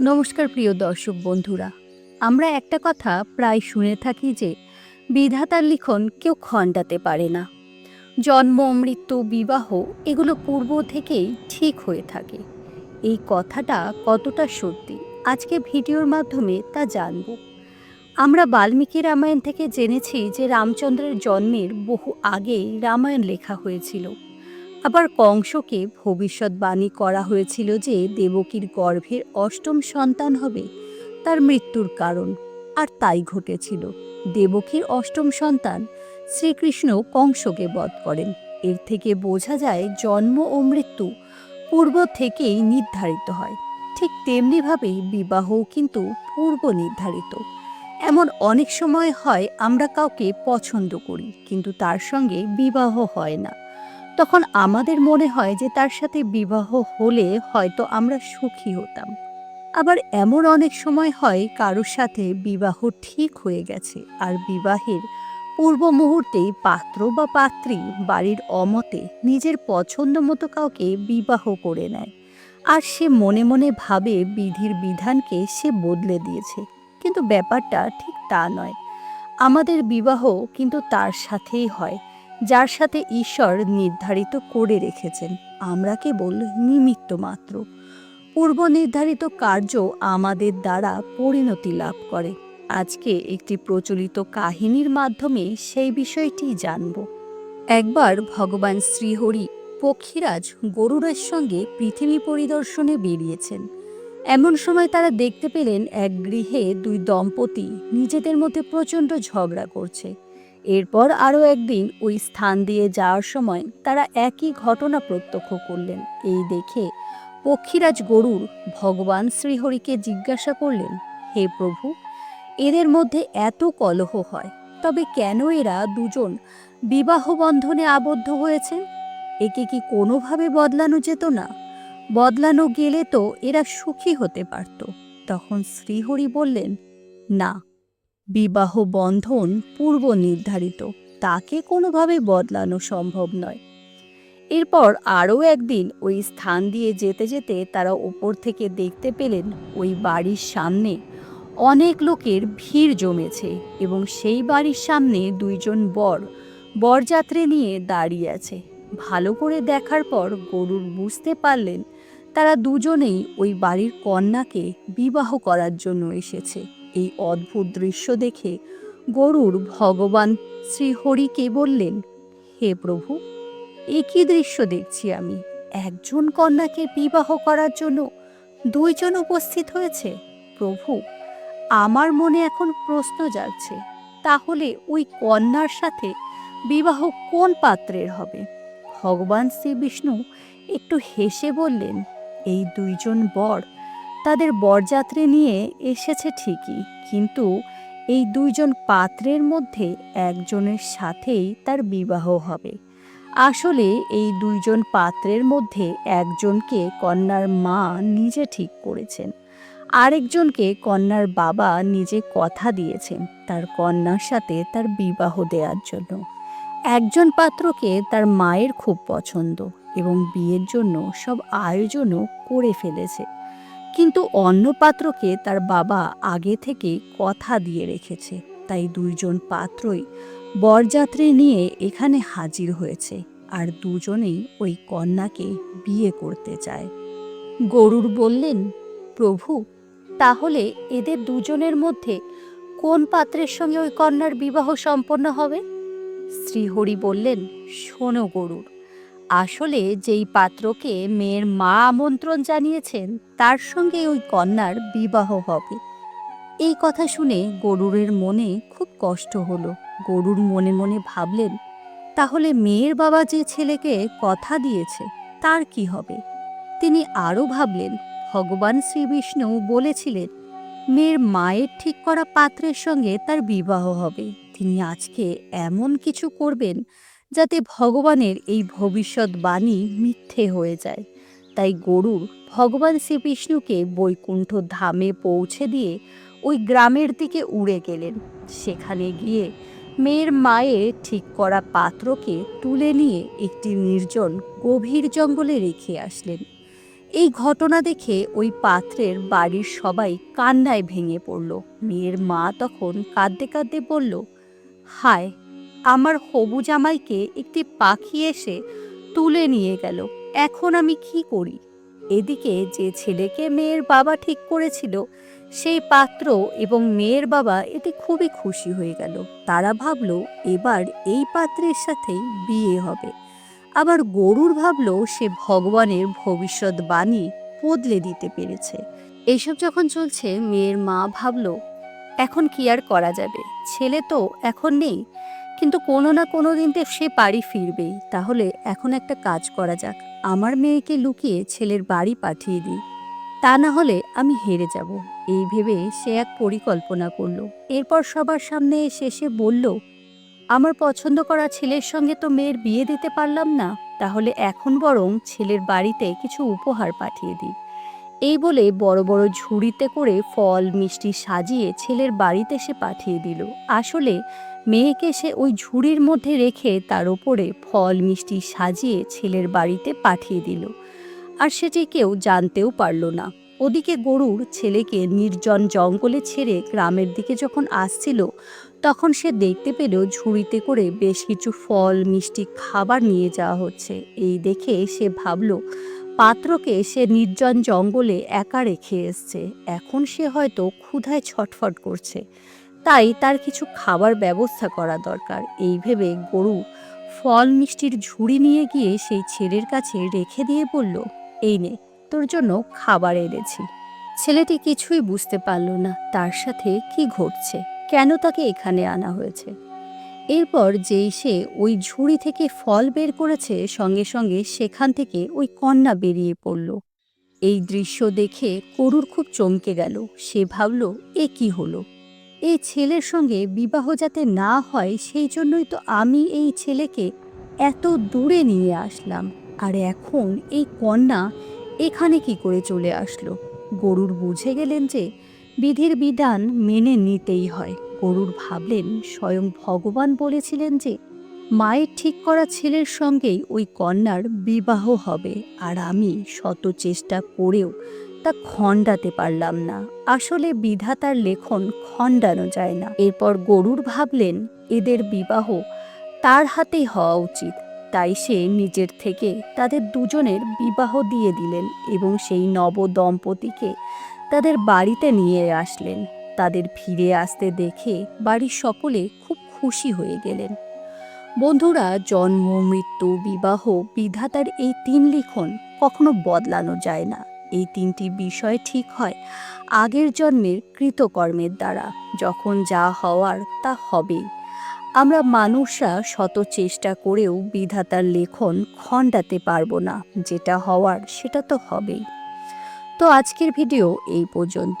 নমস্কার প্রিয় দর্শক বন্ধুরা, আমরা একটা কথা প্রায় শুনে থাকি যে, বিধাতার লিখন কেউ খণ্ডাতে পারে না। জন্ম, মৃত্যু, বিবাহ এগুলো পূর্ব থেকেই ঠিক হয়ে থাকে। এই কথাটা কতটা সত্যি, আজকে ভিডিওর মাধ্যমে তা জানব। আমরা বাল্মীকি রামায়ণ থেকে জেনেছি যে রামচন্দ্রের জন্মের বহু আগেই রামায়ণ লেখা হয়েছিল। আবার কংসকে ভবিষ্যৎবাণী করা হয়েছিল যে দেবকীর গর্ভের অষ্টম সন্তান হবে, তার মৃত্যুর কারণ, আর তাই ঘটেছিল। দেবকীর অষ্টম সন্তান শ্রীকৃষ্ণ কংসকে বধ করেন। এর থেকে বোঝা যায়, জন্ম ও মৃত্যু পূর্ব থেকেই নির্ধারিত হয়। ঠিক তেমনিভাবেই বিবাহও কিন্তু পূর্ব নির্ধারিত। এমন অনেক সময় হয় আমরা কাউকে পছন্দ করি, কিন্তু তার সঙ্গে বিবাহ হয় না। তখন আমাদের মনে হয় যে তার সাথে বিবাহ হলে হয়তো আমরা সুখী হতাম। আবার এমন অনেক সময় হয় কারোর সাথে বিবাহ ঠিক হয়ে গেছে আর বিবাহের পূর্ব মুহূর্তেই পাত্র বা পাত্রী বাড়ির অমতে নিজের পছন্দ মতো কাউকে বিবাহ করে নেয়। আর সে মনে মনে ভাবে বিধির বিধানকে সে বদলে দিয়েছে। কিন্তু ব্যাপারটা ঠিক তা নয়। আমাদের বিবাহ কিন্তু তার সাথেই হয়। যার সাথে ঈশ্বর নির্ধারিত করে রেখেছেন। আমরা কেবল নিমিত্ত মাত্র। পূর্ব নির্ধারিত কার্য আমাদের দ্বারা পরিণতি লাভ করে। আজকে একটি প্রচলিত কাহিনীর মাধ্যমে সেই বিষয়টি জানব। একবার ভগবান শ্রীহরি পক্ষীরাজ গরুরের সঙ্গে পৃথিবী পরিদর্শনে বেরিয়েছেন। এমন সময় তারা দেখতে পেলেন এক গৃহে দুই দম্পতি নিজেদের মধ্যে প্রচণ্ড ঝগড়া করছে। এরপর আরও একদিন ওই স্থান দিয়ে যাওয়ার সময় তারা একই ঘটনা প্রত্যক্ষ করলেন। এই দেখে পক্ষীরাজ গরুর ভগবান শ্রীহরিকে জিজ্ঞাসা করলেন, হে প্রভু, এদের মধ্যে এত কলহ হয়, তবে কেন এরা দুজন বিবাহ বন্ধনে আবদ্ধ হয়েছেন? একে কি কোনোভাবে বদলানো যেত না? বদলানো গেলে তো এরা সুখী হতে পারত। তখন শ্রীহরি বললেন, না বিবাহ বন্ধন পূর্ব নির্ধারিত। তাকে কোনোভাবে বদলানো সম্ভব নয়। এরপর আরও একদিন ওই স্থান দিয়ে যেতে যেতে তারা ওপর থেকে দেখতে পেলেন ওই বাড়ির সামনে অনেক লোকের ভিড় জমেছে এবং সেই বাড়ির সামনে দুইজন বর, বরযাত্রী নিয়ে দাঁড়িয়ে আছে। ভালো করে দেখার পর গরুর বুঝতে পারলেন তারা দুজনেই ওই বাড়ির কন্যাকে বিবাহ করার জন্য এসেছে। এই অদ্ভুত দৃশ্য দেখে গরুর ভগবান শ্রীহরিকে বললেন, হে প্রভু, একই দৃশ্য দেখছি আমি। একজন কন্যাকে বিবাহ করার জন্য দুইজন উপস্থিত হয়েছে। প্রভু, আমার মনে এখন প্রশ্ন যাচ্ছে তাহলে ওই কন্যার সাথে বিবাহ কোন পাত্রের হবে? ভগবান শ্রী বিষ্ণু একটু হেসে বললেন, এই দুইজন বর তাদের বরযাত্রী নিয়ে এসেছে ঠিকই, কিন্তু এই দুইজন পাত্রের মধ্যে একজনের সাথেই তার বিবাহ হবে। আসলে এই দুইজন পাত্রের মধ্যে একজনকে কন্যার মা নিজে ঠিক করেছেন, আরেকজনকে কন্যার বাবা নিজে কথা দিয়েছেন তার কন্যার সাথে তার বিবাহ দেওয়ার জন্য। একজন পাত্রকে তার মায়ের খুব পছন্দ এবং বিয়ের জন্য সব আয়োজনও করে ফেলেছে। কিন্তু অন্য পাত্রকে তার বাবা আগে থেকে কথা দিয়ে রেখেছে, তাই দুইজন পাত্রই বরযাত্রী নিয়ে এখানে হাজির হয়েছে আর দুজনেই ওই কন্যাকে বিয়ে করতে চায়। গরুর বললেন, প্রভু, তাহলে এদের দুজনের মধ্যে কোন পাত্রের সঙ্গে ওই কন্যার বিবাহ সম্পন্ন হবে? শ্রীহরি বললেন, শোনো গরুর আসলে যেই পাত্রকে মেয়ের মা আমন্ত্রণ জানিয়েছেন, তার সঙ্গে ওই কন্যার বিবাহ হবে। এই কথা শুনে গরুরের মনে খুব কষ্ট হলো। গরুর মনে মনে ভাবলেন, তাহলে মেয়ের বাবা যে ছেলেকে কথা দিয়েছে, তার কি হবে? তিনি আরও ভাবলেন, ভগবান শ্রীবিষ্ণু বলেছিলেন, মেয়ের মায়ের ঠিক করা পাত্রের সঙ্গে তার বিবাহ হবে। তিনি আজকে এমন কিছু করবেন যাতে ভগবানের এই ভবিষ্যৎবাণী মিথ্যে হয়ে যায়। তাই গরুর ভগবান শ্রীবিষ্ণুকে বৈকুণ্ঠ ধামে পৌঁছে দিয়ে ওই গ্রামের দিকে উড়ে গেলেন। সেখানে গিয়ে মেয়ের মায়ের ঠিক করা পাত্রকে তুলে নিয়ে একটি নির্জন গভীর জঙ্গলে রেখে আসলেন। এই ঘটনা দেখে ওই পাত্রের বাড়ির সবাই কান্নায় ভেঙে পড়ল। মেয়ের মা তখন কাঁদতে কাঁদতে বলল, হায় আমার হবু জামাইকে একটি পাখি এসে তুলে নিয়ে গেল। এখন আমি কি করি? এদিকে যে ছেলেকে মেয়ের বাবা ঠিক করেছিল, সেই পাত্র এবং মেয়ের বাবা এতে খুবই খুশি হয়ে গেল। তারা ভাবলো, এবার এই পাত্রের সাথেই বিয়ে হবে। আবার গরুর ভাবলো, সে ভগবানের ভবিষ্যৎবাণী বদলে দিতে পেরেছে। এইসব যখন চলছে, মেয়ের মা ভাবলো, এখন কি আর করা যাবে? ছেলে তো এখন নেই। কিন্তু কোনো না কোনো দিন সে বাড়ি ফিরবেই। তাহলে এখন একটা কাজ করা যাক। আমার মেয়েকে লুকিয়ে ছেলের বাড়ি পাঠিয়ে দিই। তা না হলে আমি হেরে যাব। এই ভেবে সে এক পরিকল্পনা করল। এরপর সবার সামনে এসে সে বলল, আমার পছন্দ করা ছেলের সঙ্গে তো মেয়ের বিয়ে দিতে পারলাম না। তাহলে এখন বরং ছেলের বাড়িতে কিছু উপহার পাঠিয়ে দিই। এই বলে বড় বড় ঝুড়িতে করে ফল, মিষ্টি সাজিয়ে ছেলের বাড়িতে সে পাঠিয়ে দিল। আসলে মেয়েকে সে ওই ঝুড়ির মধ্যে রেখে তার ওপরে ফল, মিষ্টি সাজিয়ে ছেলের বাড়িতে পাঠিয়ে দিল। আর সেটি কেউ জানতেও পারল না। ওদিকে গরুর ছেলেকে নির্জন জঙ্গলে ছেড়ে গ্রামের দিকে যখন আসছিল, তখন সে দেখতে পেল ঝুড়িতে করে বেশ কিছু ফল, মিষ্টি খাবার নিয়ে যাওয়া হচ্ছে। এই দেখে সে ভাবল পাত্রকে সে নির্জন জঙ্গলে একা রেখে এসছে। এখন সে হয়তো ক্ষুধায় ছটফট করছে। তাই তার কিছু খাবার ব্যবস্থা করা দরকার। এই ভেবে গরু ফল মিষ্টির ঝুড়ি নিয়ে গিয়ে সেই ছেলের কাছে রেখে দিয়ে বলল, এই নে, তোর জন্য খাবার এনেছি। ছেলেটি কিছুই বুঝতে পারল না, তার সাথে কি ঘটছে, কেন তাকে এখানে আনা হয়েছে। এরপর যেই সে ওই ঝুড়ি থেকে ফল বের করেছে, সঙ্গে সঙ্গে সেখান থেকে ওই কন্যা বেরিয়ে পড়ল। এই দৃশ্য দেখে করুর খুব চমকে গেল। সে ভাবল, এ কি হলো? এই ছেলের সঙ্গে বিবাহ যাতে না হয়, সেই জন্যই তো আমি এই ছেলেকে এত দূরে নিয়ে আসলাম। আর এখন এই কন্যা এখানে কি করে চলে আসলো? গরুর বুঝে গেলেন যে বিধির বিধান মেনে নিতেই হয়। গরুর ভাবলেন স্বয়ং ভগবান বলেছিলেন যে, মায়ের ঠিক করা ছেলের সঙ্গেই ওই কন্যার বিবাহ হবে, আর আমি শত চেষ্টা করেও তা খণ্ডাতে পারলাম না। আসলে বিধাতার লেখন খণ্ডানো যায় না। এরপর গরুর ভাবলেন, এদের বিবাহ তার হাতেই হওয়া উচিত। তাই সে নিজের থেকে তাদের দুজনের বিবাহ দিয়ে দিলেন এবং সেই নব দম্পতিকে তাদের বাড়িতে নিয়ে আসলেন। তাদের ফিরে আসতে দেখে বাড়ির সকলে খুব খুশি হয়ে গেলেন। বন্ধুরা, জন্ম, মৃত্যু, বিবাহ, বিধাতার এই তিন লিখন কখনো বদলানো যায় না। এই তিনটি বিষয় ঠিক হয় আগের জন্মের কৃতকর্মের দ্বারা। যখন যা হওয়ার তা হবেই। আমরা মানুষরা শত চেষ্টা করেও বিধাতার লেখন খণ্ডাতে পারব না। যেটা হওয়ার সেটা তো হবেই। তো আজকের ভিডিও এই পর্যন্ত।